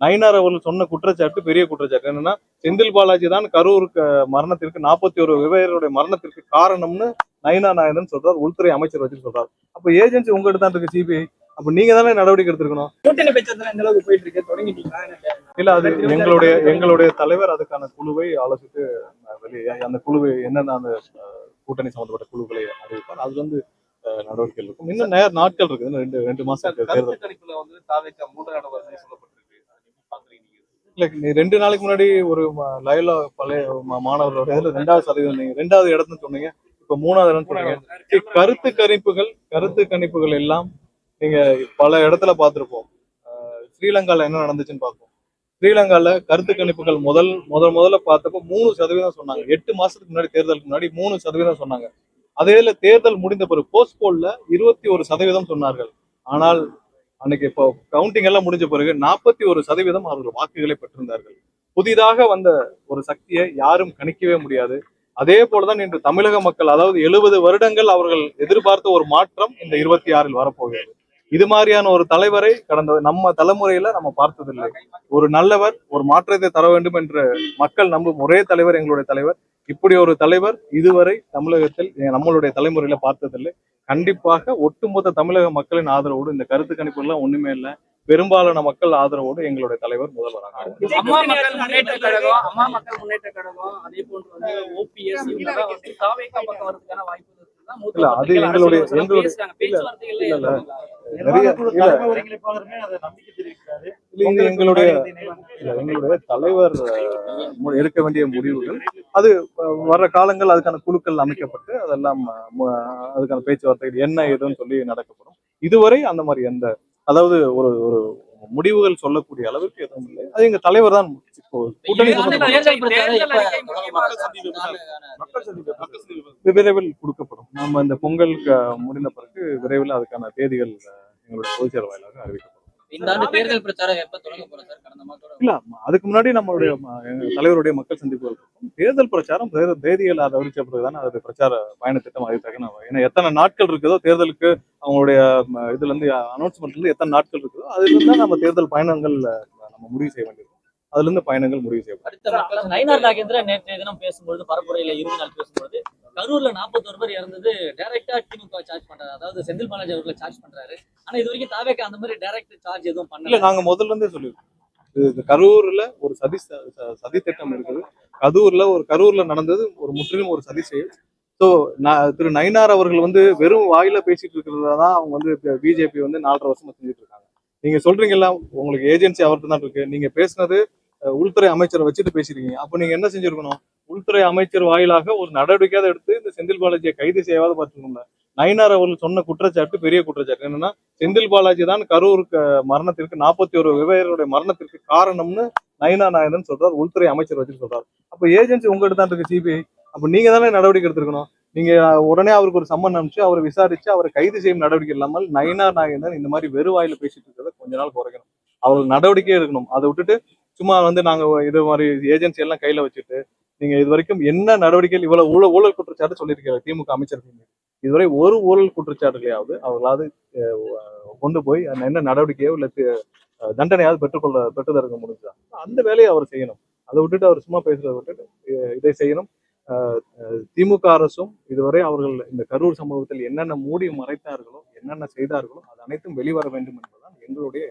நயினார் அவர்கள் சொன்ன குற்றச்சாட்டு பெரிய குற்றச்சாட்டு. என்னன்னா செந்தில் பாலாஜி தான் கரூர் க- மரணத்திற்கு நாற்பத்தி ஒரு விவசாயிகளுடைய மரணத்திற்கு காரணம்னு நயினா நாயகன் சொல்றார் உள்துறை அமைச்சர் வச்சு சொல்றார். அப்ப ஏஜென்சி உங்ககிட்ட தான் இருக்கு சிபிஐ. அப்ப நீங்க தானே நடவடிக்கை எடுத்திருக்கணும்? இருக்கு. இல்ல அது எங்களுடைய எங்களுடைய தலைவர் அதுக்கான குழுவை ஆலோசித்து வெளியே அந்த குழுவை என்னென்ன அந்த கூட்டணி சம்பந்தப்பட்ட குழுக்களை அறிவிப்பார் அது வந்து நடவடிக்கை இருக்கும். இன்னும் நேர நாட்கள் இன்னும் ரெண்டு ரெண்டு மாசம் இருக்கு. தேர்தல் கருத்து கணிப்புல வந்து தாவேக்கா மூன்றாவது வருஷம் சொல்லப்பட்டிருக்கு அதை எப்படி பாக்குறீங்க நீங்க? இல்ல நீ ரெண்டு நாளைக்கு முன்னாடி ஒரு லயோலா பழைய மாணவர்களோட இதுல ரெண்டாவது சதவீதம் நீங்க ரெண்டாவது இடம்னு சொன்னீங்க. இப்ப மூணாவது இடம்னு சொன்னீங்க. கருத்து கணிப்புகள் கருத்து கணிப்புகள் எல்லாம் நீங்க பல இடத்துல பார்த்திருப்போம். ஸ்ரீலங்கால என்ன நடந்துச்சுன்னு பார்ப்போம். ஸ்ரீலங்கால கருத்து கணிப்புகள் முதல் முதல் முதல்ல பார்த்தப்போ மூணு சதவீதம் சொன்னாங்க. எட்டு மாசத்துக்கு முன்னாடி தேர்தலுக்கு முன்னாடி மூணு சதவீதம் சொன்னாங்க. அதேல தேர்தல் முடிந்த பிறகு போஸ்ட் போல்ல இருபத்தி ஒரு சதவீதம் சொன்னார்கள். ஆனால் அன்னைக்கு இப்போ கவுண்டிங் எல்லாம் முடிஞ்ச பிறகு நாற்பத்தி ஒரு சதவீதம் அவர்கள் வாக்குகளை பெற்றிருந்தார்கள். புதிதாக வந்த ஒரு சக்தியை யாரும் கணிக்கவே முடியாது. அதே போலதான் இன்று தமிழக மக்கள் அதாவது எழுபது வருடங்கள் அவர்கள் எதிர்பார்த்த ஒரு மாற்றம் இந்த இருபத்தி ஆறில் வரப்போகிறது. இது மாதிரியான ஒரு தலைவரை கடந்த நம்ம தலைமுறையில நம்ம பார்த்ததில்லை. ஒரு நல்லவர் ஒரு மாற்றத்தை தர வேண்டும் என்று மக்கள் நம்பும் ஒரே தலைவர் எங்களுடைய தலைவர். இப்படி ஒரு தலைவர் இதுவரை தமிழகத்தில் நம்மளுடைய தலைமுறையில பார்த்ததில்லை. கண்டிப்பாக ஒட்டுமொத்த தமிழக மக்களின் ஆதரவோடு இந்த கருத்து கணிப்பு எல்லாம் ஒண்ணுமே இல்லை. பெரும்பாலான மக்கள் ஆதரவோடு எங்களுடைய தலைவர் முதல்வராக அம்மா மக்கள் முன்னேற்ற கழகம் அம்மா மக்கள் முன்னேற்ற கழகம் அதே போன்று வந்து ஓபிஎஸ் இவங்கெல்லாம் வந்து தாவேக்கா பக்கம் வரதுக்கான வாய்ப்பு இருக்குதா? மூத்த இல்ல, அது எங்களுடைய- எங்களுடைய- எங்களுடைய இல்ல, எங்களுடைய தலைவர் எடுக்க வேண்டிய முடிவுகள் அது வர்ற காலங்கள் அதுக்கான குழுக்கள் அமைக்கப்பட்டு அதெல்லாம் அதுக்கான பேச்சுவார்த்தைகள் என்ன ஏதுன்னு சொல்லி நடக்கப்படும். இதுவரை அந்த மாதிரி எந்த அதாவது ஒரு ஒரு முடிவுகள் சொல்லக்கூடிய அளவுக்கு எதுவும் இல்லை. அது எங்க தலைவர் தான் விரைவில் கொடுக்கப்படும். நம்ம இந்த பொங்கலுக்கு அஹ், முடிந்த பிறகு விரைவில் அதுக்கான தேதிகள் எங்களுடைய பொதுச்செயலர் வாயிலாக அறிவிக்கப்படும். இந்த ஆண்டு தேர்தல் பிரச்சாரம் எப்ப தொடங்க போறோம் சார்? இல்ல அதுக்கு முன்னாடி நம்மளுடைய தலைவருடைய மக்கள் சந்திப்புகள் இருக்கும். தேர்தல் பிரச்சாரம் தேதிகள் அதை அறிவிச்ச பிறகுதான் அதோட பிரச்சார பயண திட்டம் அறிவித்தாங்க ஏன்னா எத்தனை நாட்கள் இருக்குதோ தேர்தலுக்கு அவங்களுடைய இதுல இருந்து அனௌன்ஸ்மெண்ட்ல இருந்து எத்தனை நாட்கள் இருக்குதோ அதுல இருந்து நம்ம தேர்தல் பயணங்கள் நம்ம முடிவு செய்ய வேண்டியிருக்கும் அதுல இருந்து பயணங்கள் முடிவு செய்யப்படும். நயினார் நாகேந்திரன் நேற்றைய தினம் பேசும்பொழுது பரப்புரையில இறுதி நாள் பேசும்பொழுது கரூர்ல 41 பேர் இறந்தது டைரக்டா திமுக சார்ஜ் பண்றாரு. அதாவது செந்தில் பாலாஜி அவர்களை சார்ஜ் பண்றாரு. ஆனா இது வரைக்கும் தாவேக்கா அந்த மாதிரி டைரக்ட் சார்ஜ் எதுவும் பண்ணல. நாங்க முதல்ல இருந்தே சொல்லியிருக்கோம். இது கரூர்ல ஒரு சதி ச- சதி திட்டம் இருக்குது. கரூர்ல ஒரு கரூர்ல நடந்தது ஒரு முற்றிலும் ஒரு சதி செயல். ஸோ திரு நயினார் அவர்கள் வந்து வெறும் வாயில பேசிட்டு இருக்கிறதா தான் அவங்க வந்து பிஜேபி வந்து நாலரை வருஷமா செஞ்சுட்டு இருக்காங்க. நீங்க சொல்றீங்கல்ல உங்களுக்கு ஏஜென்சி அவர்கிட்ட தான் இருக்கு. நீங்க பேசுனது உள்துறை அமைச்சரை வச்சுட்டு பேசிருக்கீங்க. அப்போ நீங்க என்ன செஞ்சிருக்கணும்? உள்துறை அமைச்சர் வாயிலாக ஒரு நடவடிக்கையாவது எடுத்து இந்த செந்தில் பாலாஜியை கைது செய்யாவது பார்த்துக்கணும்ல. நயினார் அவர்கள் சொன்ன குற்றச்சாட்டு பெரிய குற்றச்சாட்டு. என்னன்னா செந்தில் பாலாஜி தான் கரூர் மரணத்திற்கு நாற்பத்தி ஒரு விவசாயிகளுடைய மரணத்திற்கு காரணம்னு நயினா நாயகன் சொல்றார் உள்துறை அமைச்சர் வச்சு சொல்றாரு. அப்ப ஏஜென்சி உங்ககிட்ட தான் இருக்கு சிபிஐ. அப்ப நீங்க தானே நடவடிக்கை எடுத்திருக்கணும்? நீங்க உடனே அவருக்கு ஒரு சம்மன் அனுப்பிச்சு அவரை விசாரிச்சு அவரை கைது செய்யும் நடவடிக்கை இல்லாமல் நயினா நாயகன் இந்த மாதிரி வெறுவாயில பேசிட்டு இருக்கிறத கொஞ்ச நாள் குறைக்கணும். அவர் நடவடிக்கையே எடுக்கணும். அதை விட்டுட்டு சும்மா வந்து நாங்க இது மாதிரி ஏஜென்சி எல்லாம் கையில வச்சுட்டு நீங்க இது வரைக்கும் என்ன நடவடிக்கைகள் இவ்வளவு ஊழல் ஊழல் குற்றச்சாட்டு சொல்லியிருக்கிறார் திமுக அமைச்சர்கள் இதுவரை ஒரு ஊழல் குற்றச்சாட்டுகளையாவது அவர்களாவது கொண்டு போய் அந்த என்ன நடவடிக்கையோ இல்ல தண்டனையாவது பெற்றுக்கொள்ள பெற்றுதற்க முடிஞ்சா அந்த வேலையை அவர் செய்யணும். அதை விட்டுட்டு அவர் சும்மா பேசுறதை விட்டுட்டு இதை செய்யணும். திமுக அரசும் இதுவரை அவர்கள் இந்த கரூர் சம்பவத்தில் என்னென்ன மூடி மறைத்தார்களோ என்னென்ன செய்தார்களோ அது அனைத்தும் வெளிவர வேண்டும் என்பதுதான் எங்களுடைய